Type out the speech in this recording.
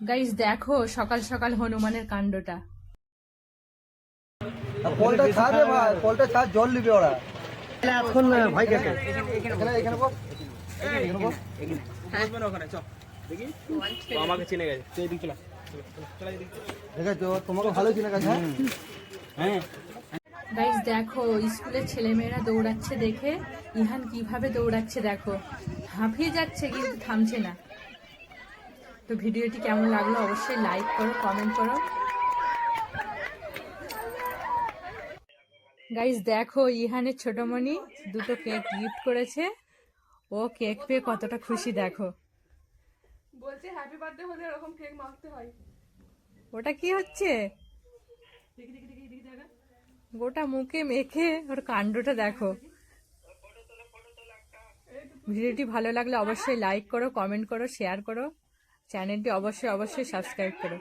Guys দেখো সকাল সকাল হনুমানের কাণ্ডটা। কলটা ছাড় রে ভাই কলটা ছাড় জল নিবে ওরা। এখন ভাই এখানে এখানে বল এখানে বল আমাকে চিনে গেছে। তুই এদিক চলা দেখেছ তোমাকে ভালো চিনে গেছে হ্যাঁ? হ্যাঁ। গাইস দেখো স্কুলের ছেলেমেয়েরা দৌড়াচ্ছে দেখে। ইহান কীভাবে দৌড়াচ্ছে দেখো। হাঁপিয়ে যাচ্ছে কিন্তু থামছে না। তো ভিডিওটি কেমন লাগল অবশ্যই লাইক করো কমেন্ট করো। গাইস দেখো ইহানের ছোটমণি দুটো কেক গিফট করেছে। ও কেক পেয়ে কতটা খুশি দেখো। বলছে হ্যাপি বার্থডে হলে এরকম কেক মাখতে হয়। ওটা কি হচ্ছে? গোটা মুখে মেখে ওর কাণ্ডটা দেখো। ভিডিওটি ভালো লাগলে অবশ্যই লাইক করো কমেন্ট করো শেয়ার করো। চ্যানেলটি অবশ্যই অবশ্যই সাবস্ক্রাইব করো।